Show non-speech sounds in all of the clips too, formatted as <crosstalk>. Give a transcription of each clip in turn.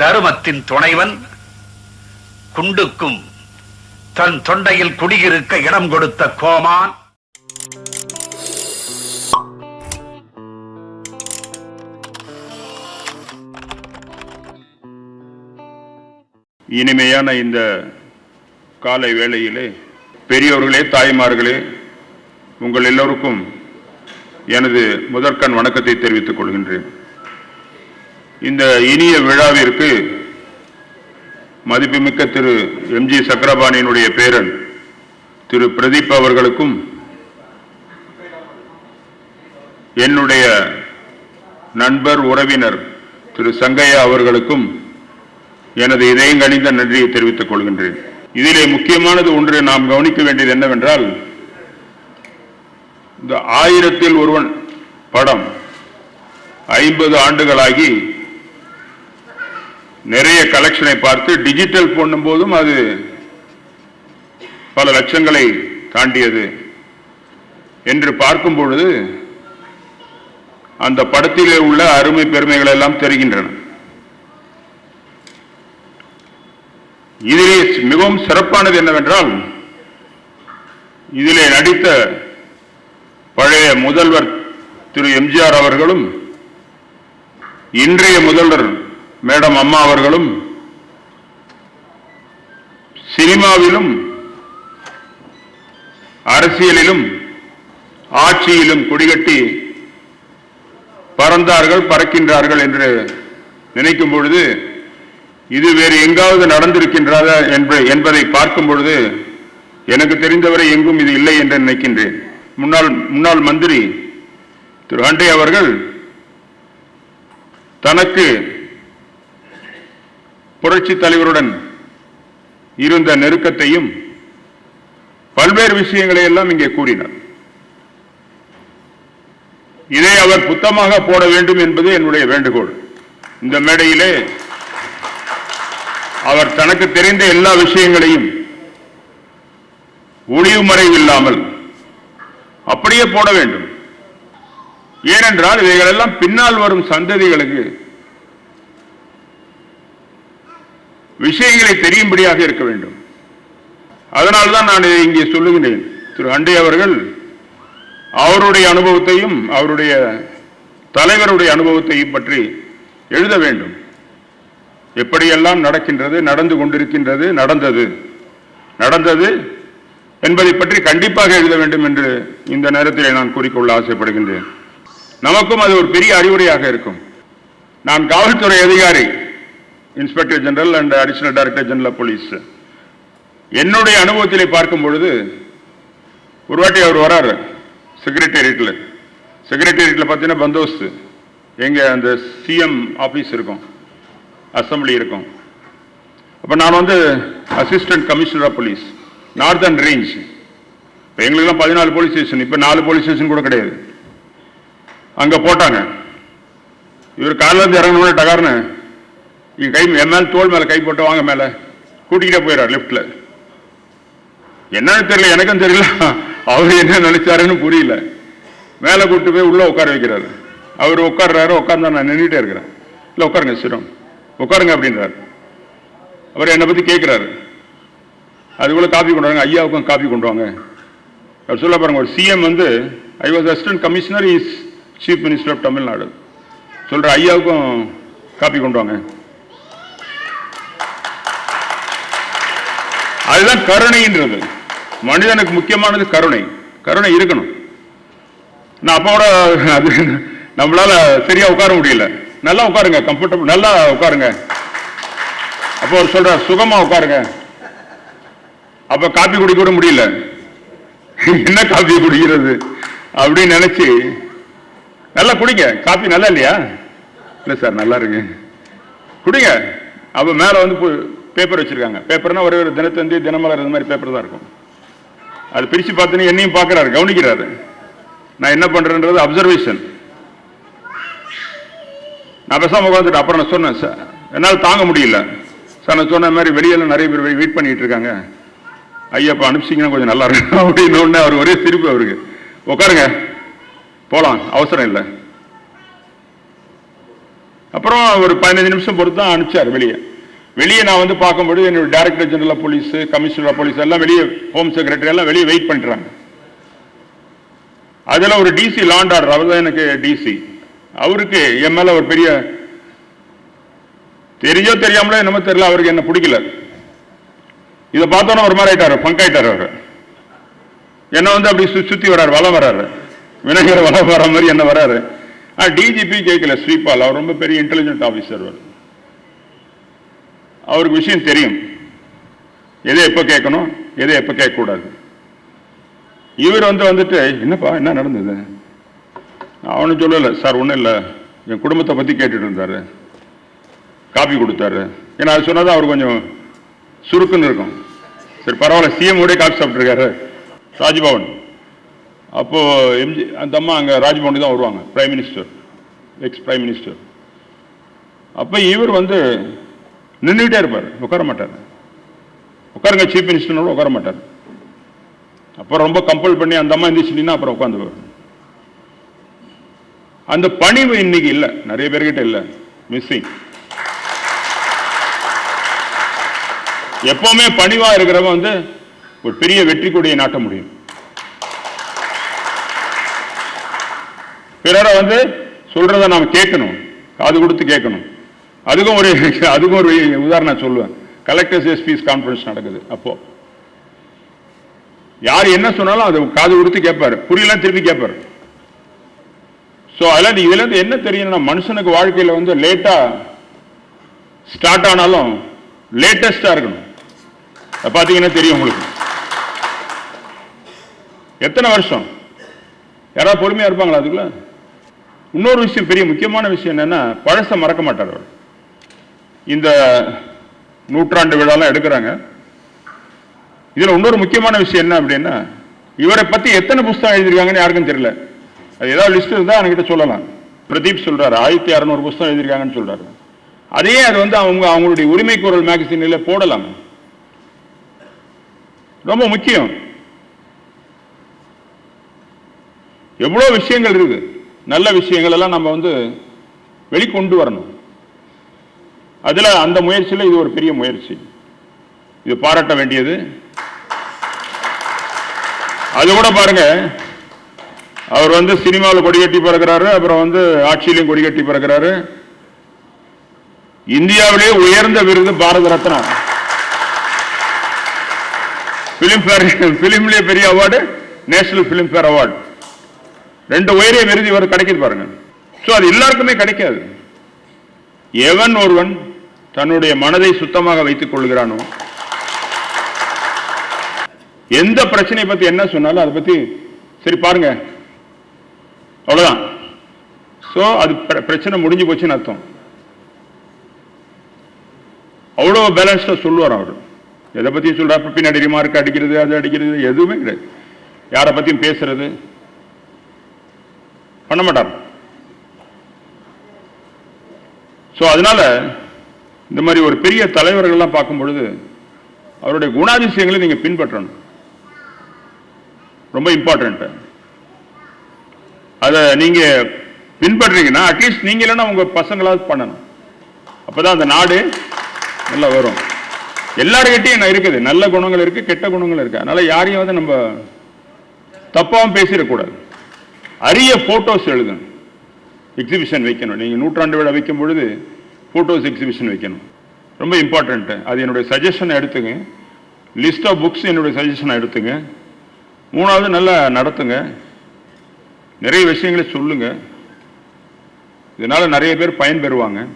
தருமத்தின் துணைவன் குண்டுக்கும் தன் தொண்டையில் குடியிருக்க இடம் கொடுத்த கோமான். இனிமையான இந்த காலை வேளையிலே பெரியோர்களே தாய்மார்களே உங்கள் எல்லோருக்கும் எனது முதற்கண் வணக்கத்தை தெரிவித்துக் கொள்கின்றேன். இந்த இனிய விழாவிற்கு மதிப்புமிக்க திரு எம்ஜி சக்கரபாணியினுடைய பேரன் திரு பிரதீப் அவர்களுக்கும் என்னுடைய நண்பர் உறவினர் திரு சங்கையா அவர்களுக்கும் எனது இதயங்கணிந்த நன்றியை தெரிவித்துக் கொள்கின்றேன். இதிலே முக்கியமானது ஒன்று நாம் கவனிக்க வேண்டியது என்னவென்றால் இந்த ஆயிரத்தில் ஒருவன் படம் ஐம்பது ஆண்டுகளாகி நிறைய கலெக்ஷனை பார்த்து டிஜிட்டல் பண்ணும் போதும் அது பல லட்சங்களை தாண்டியது என்று பார்க்கும் பொழுது அந்த படத்திலே உள்ள அருமை பெருமைகள் எல்லாம் தெரிகின்றன. இதிலே மிகவும் சிறப்பானது என்னவென்றால் இதிலே நடித்த பழைய முதல்வர் திரு எம்ஜிஆர் அவர்களும் இன்றைய முதல்வர் மேடம் அம்மா அவர்களும் சினிமாவிலும் அரசியலிலும் ஆட்சியிலும் கொடிகட்டி பறந்தார்கள் பறக்கின்றார்கள் என்று நினைக்கும் பொழுது இது வேறு எங்காவது நடந்திருக்கின்றதா என்ப- என்பதை பார்க்கும் பொழுது எனக்கு தெரிந்தவரை எங்கும் இது இல்லை என்று நினைக்கின்றேன். முன்னாள் முன்னாள் மந்திரி திரு அண்டே அவர்கள் தனக்கு புரட்சி தலைவருடன் இருந்த நெருக்கத்தையும் பல்வேறு விஷயங்களை எல்லாம் இங்கே கூறினார். இதை அவர் புத்தமாக போட வேண்டும் என்பது என்னுடைய வேண்டுகோள். இந்த மேடையிலே அவர் தனக்கு தெரிந்த எல்லா விஷயங்களையும் ஒளிவு மறைவில்லாமல் அப்படியே போட வேண்டும். ஏனென்றால் இவைகளெல்லாம் பின்னால் வரும் சந்ததிகளுக்கு விஷயங்களை தெரியும்படியாக இருக்க வேண்டும். அதனால்தான் நான் இதை இங்கே சொல்லுகிறேன் திரு அண்டே அவர்கள் அவருடைய அனுபவத்தையும் அவருடைய தலைவருடைய அனுபவத்தையும் பற்றி எழுத வேண்டும். எப்படியெல்லாம் நடக்கின்றது நடந்து கொண்டிருக்கின்றது நடந்தது நடந்தது என்பதை பற்றி கண்டிப்பாக எழுத வேண்டும் என்று இந்த நேரத்தில் நான் கூறிக்கொள்ள ஆசைப்படுகின்றேன். நமக்கும் அது ஒரு பெரிய அறிவுரையாக இருக்கும். நான் காவல்துறை அதிகாரி inspector general and additional director general police என்னுடைய அனுபவத்திலே பார்க்கும் பொழுது ஒரு வாட்டி அவர் வராரு செக்ரட்டேரியட்டில் செக்ரட்டேரியட்டில் பார்த்தீங்கன்னா பந்தோஸ்து எங்கள் அந்த சிஎம் ஆஃபீஸ் இருக்கும். அசம்பிளி இருக்கும். அப்போ நான் வந்து assistant commissioner of police northern range இப்போ எங்களுக்கெல்லாம் பதினாலு போலீஸ் ஸ்டேஷன் இப்போ நாலு போலீஸ் ஸ்டேஷன் கூட கிடையாது. அங்கே போட்டாங்க. இவர் காலைல இருந்து இறங்கணும்னு டகார்னு இங்க கை என் மேல தோல் மேல கை போட்டு வாங்க மேல. கூட்டிக்கிட்டே போயிடார் லிப்ட்ல என்னன்னு தெரியல எனக்கும் தெரியல. அவர் என்ன நினைச்சாருன்னு புரியல. மேல கூட்டு போய் உள்ள உட்கார வைக்கிறாரு. அவர் உட்காடுறாரு உட்கார்ந்தா நான் நின்றுட்டே இருக்கிறேன். இல்லை உட்காருங்க சிரம் உட்காருங்க அப்படின்றாரு. அவர் என்னை பத்தி கேட்கிறாரு அதுக்குள்ள காப்பி கொண்டு வாங்க ஐயாவுக்கும் காப்பி கொண்டு வாங்க. அவர் சொல்ல பாருங்க ஒரு சிஎம் வந்து I was assistant commissioner is chief minister of Tamil Nadu சொல்ற ஐயாவுக்கும் காப்பி கொண்டு வாங்க. அதுதான் கருணைன்றது. மனிதனுக்கு முக்கியமானது கருணை. கருணை இருக்கணும். நான் அப்பாவோட அது நம்மளால சரியா உட்கார முடியல. நல்லா உட்காருங்க கம்ஃபர்டபுள் நல்லா உட்காருங்க. அப்போ அவர் சொல்றார் சுகமா உட்காருங்க. அப்ப காப்பி குடிக்க கூட முடியல. என்ன காப்பி குடிக்கிறது? அப்படின்னு நினைச்சு நல்லா குடிங்க. காப்பி நல்லா இல்லையா? இல்ல சார் நல்லா இருக்கு குடிங்க. அப்ப மேல வந்து பேப்பர் வச்சிருக்காங்க. பேப்பர்னா ஒரே ஒரு தினத்தந்தி தினமலர் இந்த மாதிரி பேப்பர் தான் இருக்கும். அது பிரிச்சு பார்த்தீங்கன்னா என்னையும் பார்க்குறாரு கவனிக்கிறாரு. நான் என்ன பண்றேன்றது அப்சர்வேஷன் நான் பேசாமல் உட்காந்துட்டு அப்புறம் நான் சொன்னேன் சார் என்னால் தாங்க முடியல. சார் நான் சொன்ன மாதிரி வெளியெல்லாம் நிறைய பேர் வெயிட் பண்ணிட்டு இருக்காங்க. ஐயப்பா அனுப்பிச்சிங்கன்னா கொஞ்சம் நல்லா இருக்கும். <laughs> அப்படின்னு அவர் ஒரே சிரிப்பு அவருக்கு. உட்காருங்க. போகலாம் அவசரம் இல்லை. அப்புறம் ஒரு பதினஞ்சு நிமிஷம் பொறுத்து தான் அனுப்பிச்சார் வெளியே. வெளியே நான் வந்து பார்க்கும்போது என்னோட director general police commissioner of police எல்லாம் வெளியே ஹோம் செக்ரட்டரி எல்லாம் வெளியே வெயிட் பண்றாங்க. அதில் ஒரு டிசி லாண்ட் ஆர்டர் அவர் தான் எனக்கு டிசி அவருக்கு என் மேல ஒரு பெரிய தெரியோ தெரியாமலோ என்னமோ தெரியல அவருக்கு என்ன பிடிக்கல. இதை பார்த்தோன்னா ஒரு மாதிரி ஆயிட்டாரு பங்க் ஆயிட்டாரு அவர். என்ன வந்து அப்படி சுற்றி சுத்தி வராரு வலம் வர்றாரு. விநாயகர் வளம் வர மாதிரி என்ன வர்றாரு. டிஜிபி கேட்கல ஸ்ரீபால் அவர் ரொம்ப பெரிய இன்டெலிஜென்ட் ஆஃபீஸர் அவர். அவருக்கு விஷயம் தெரியும். எதை எப்போ கேட்கணும் எதை எப்போ கேட்கக்கூடாது. இவர் வந்து வந்துட்டு என்னப்பா என்ன நடந்தது? அவனு சொல்லலை சார் ஒன்றும் இல்லை. என் குடும்பத்தை பற்றி கேட்டுட்டு இருந்தாரு. காப்பி கொடுத்தாரு. ஏன்னா அது சொன்னதான் அவர் கொஞ்சம் சுருக்குன்னு இருக்கும். சரி பரவாயில்ல சிஎம் உடைய காப்பி சாப்பிட்ருக்காரு ராஜ்பவன். அப்போது எம்ஜி அந்த அம்மா அங்கே ராஜ்பவனுக்கு தான் வருவாங்க prime minister ex prime minister அப்போ இவர் வந்து நின்றுட்டே இருப்பார். உட்கார மாட்டார். உட்காருங்க சீஃப் மினிஸ்டர் உட்கார மாட்டார். அப்புறம் ரொம்ப கம்பல் பண்ணி அந்த அம்மா எந்திரிச்சுட்டீங்கன்னா அப்புறம் உட்காந்து அந்த பணிவு இன்னைக்கு இல்ல. நிறைய பேர்கிட்ட இல்லை. மிஸ்ஸிங் எப்பவுமே பணிவா இருக்கிறவன் வந்து ஒரு பெரிய வெற்றி கொடியை நாட்ட முடியும். பிறரை வந்து சொல்றத நாம கேட்கணும். காது கொடுத்து கேட்கணும். அதுக்கும் ஒரு அதுக்கும் ஒரு உதாரணம் சொல்லுவேன். கலெக்டர்ஸ் எஸ்பிஸ் கான்ஃபரன்ஸ் நடக்குது அப்போ. யார் என்ன சொன்னாலும் அதை காது கொடுத்து கேட்பாரு. புரியலாம் திருப்பி கேட்பாரு. சோ அதெல்லாம் இதுல இருந்து என்ன தெரியும்னா மனுஷனுக்கு வாழ்க்கையில வந்து லேட்டா ஸ்டார்ட் ஆனாலும் லேட்டஸ்டா இருக்கணும். பார்த்தீங்கன்னா தெரியும் உங்களுக்கு. எத்தனை வருஷம்? யாராவது பொறுமையா இருப்பாங்களா அதுக்குள்ள? இன்னொரு விஷயம் பெரிய முக்கியமான விஷயம் என்னன்னா பழச மறக்க மாட்டார் அவர். இந்த நூற்றாண்டு விழாலாம் எடுக்கிறாங்க. இதில் இன்னொரு முக்கியமான விஷயம் என்ன அப்படின்னா இவரை பற்றி எத்தனை புஸ்தகம் எழுதியிருக்காங்கன்னு யாருக்கும் தெரியல. அது ஏதாவது லிஸ்ட் இருந்தால் என்கிட்ட சொல்லலாம். பிரதீப் சொல்கிறார் ஆயிரத்தி அறநூறு புஸ்தகம் எழுதியிருக்காங்கன்னு சொல்கிறாரு அதே அது வந்து அவங்க அவங்களுடைய உரிமை குரல் போடலாம். ரொம்ப முக்கியம். எவ்வளோ விஷயங்கள் இருக்குது. நல்ல விஷயங்கள் எல்லாம் நம்ம வந்து வெளிக்கொண்டு வரணும். அதில் அந்த முயற்சியில் இது ஒரு பெரிய முயற்சி. இது பாராட்ட வேண்டியது. அது கூட பாருங்க. அவர் வந்து சினிமாவில் கொடிகட்டி பிறக்கிறாரு அப்புறம் வந்து ஆட்சியிலையும் கொடிகட்டி பிறக்கிறாரு. இந்தியாவிலேயே உயர்ந்த விருது பாரத ரத்னா. பிலிம் ஃபேர் பெரிய அவார்டு நேஷனல் ஃபிலிம்ஃபேர் அவார்டு ரெண்டு உயரிய விருது இவர் கிடைக்குது பாருங்க. ஸோ அது எல்லாருக்குமே கிடைக்காது. எவன் ஒருவன் தன்னுடைய மனதை சுத்தமாக வைத்துக் கொள்கிறானோ? எந்த பிரச்சனையை பத்தி என்ன சொன்னாலும் அதை பத்தி சரி பாருங்க. அவ்வளவுதான். சோ அது பிர- பிரச்சனை முடிஞ்சு போச்சுன்னு அர்த்தம். அவ்வளவு பேலன்ஸ்டா சொல்லுவார் அவர். எதை பத்தியும் சொல்றாரு? பின்னாடி ரிமார்க் அடிக்கிறது அது அடிக்கிறது எதுவுமே கிடையாது. யாரை பத்தியும் பேசுறது பண்ண மாட்டார். சோ அதனால இந்த மாதிரி ஒரு பெரிய தலைவர்கள்லாம் பார்க்கும் பொழுது அவருடைய குணாதிசயங்களை நீங்கள் பின்பற்றணும். ரொம்ப இம்பார்ட்டன்ட் அதை நீங்கள் பின்பற்றீங்கன்னா அட்லீஸ்ட் நீங்கள் இல்லைன்னா உங்கள் பசங்களாவது பண்ணணும். அப்போதான் அந்த நாடு நல்லா வரும். எல்லாருக்கிட்டையும் என்ன இருக்குது? நல்ல குணங்கள் இருக்கு கெட்ட குணங்கள் இருக்குது அதனால் யாரையும் வந்து நம்ம தப்பாகவும் பேசிடக்கூடாது. அரிய ஃபோட்டோஸ் எழுதணும். எக்ஸிபிஷன் வைக்கணும். நீங்கள் நூற்றாண்டு விழா வைக்கும் பொழுது ஃபோட்டோஸ் எக்ஸிபிஷன் வைக்கணும். ரொம்ப இம்பார்ட்டண்ட்டு அது என்னுடைய சஜஷனை எடுத்துங்க. லிஸ்ட் ஆஃப் புக்ஸ் என்னுடைய சஜஷனை எடுத்துங்க. மூணாவது நல்லா நடத்துங்க. நிறைய விஷயங்களை சொல்லுங்க. இதனால் நிறைய பேர் பயன்பெறுவாங்க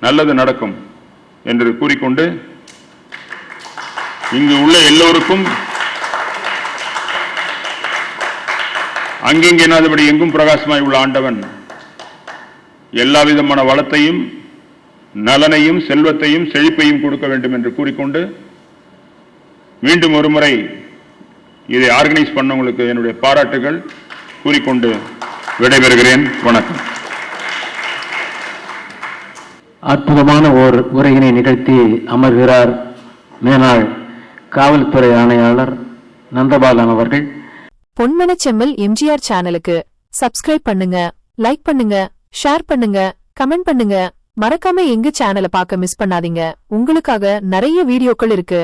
நல்லது நடக்கும் என்று கூறிக்கொண்டு இங்கு உள்ள எல்லோருக்கும் அங்கெங்கே என்னாதபடி எங்கும் பிரகாசமாய் உள்ள ஆண்டவன் எல்லா விதமான வளத்தையும் நலனையும் செல்வத்தையும் செழிப்பையும் கொடுக்க வேண்டும் என்று கூறிக்கொண்டு மீண்டும் ஒரு முறை இதை ஆர்கனைஸ் பண்ணவங்களுக்கு என்னுடைய பாராட்டுகள் கூறிக்கொண்டு விடைபெறுகிறேன். வணக்கம். அற்புதமான ஓர் உரையினை நிகழ்த்தி அமர்கிறார் மேனாள் காவல்துறை ஆணையாளர் நந்தபாலன் அவர்கள். பொன்மனச்செம்மல் எம்ஜிஆர் சேனலுக்கு சப்ஸ்கிரைப் பண்ணுங்க லைக் பண்ணுங்க ஷேர் பண்ணுங்க கமெண்ட் பண்ணுங்க. மறக்காம எங்க சேனலை பார்க்க மிஸ் பண்ணாதீங்க. உங்களுக்காக நிறைய வீடியோக்கள் இருக்கு.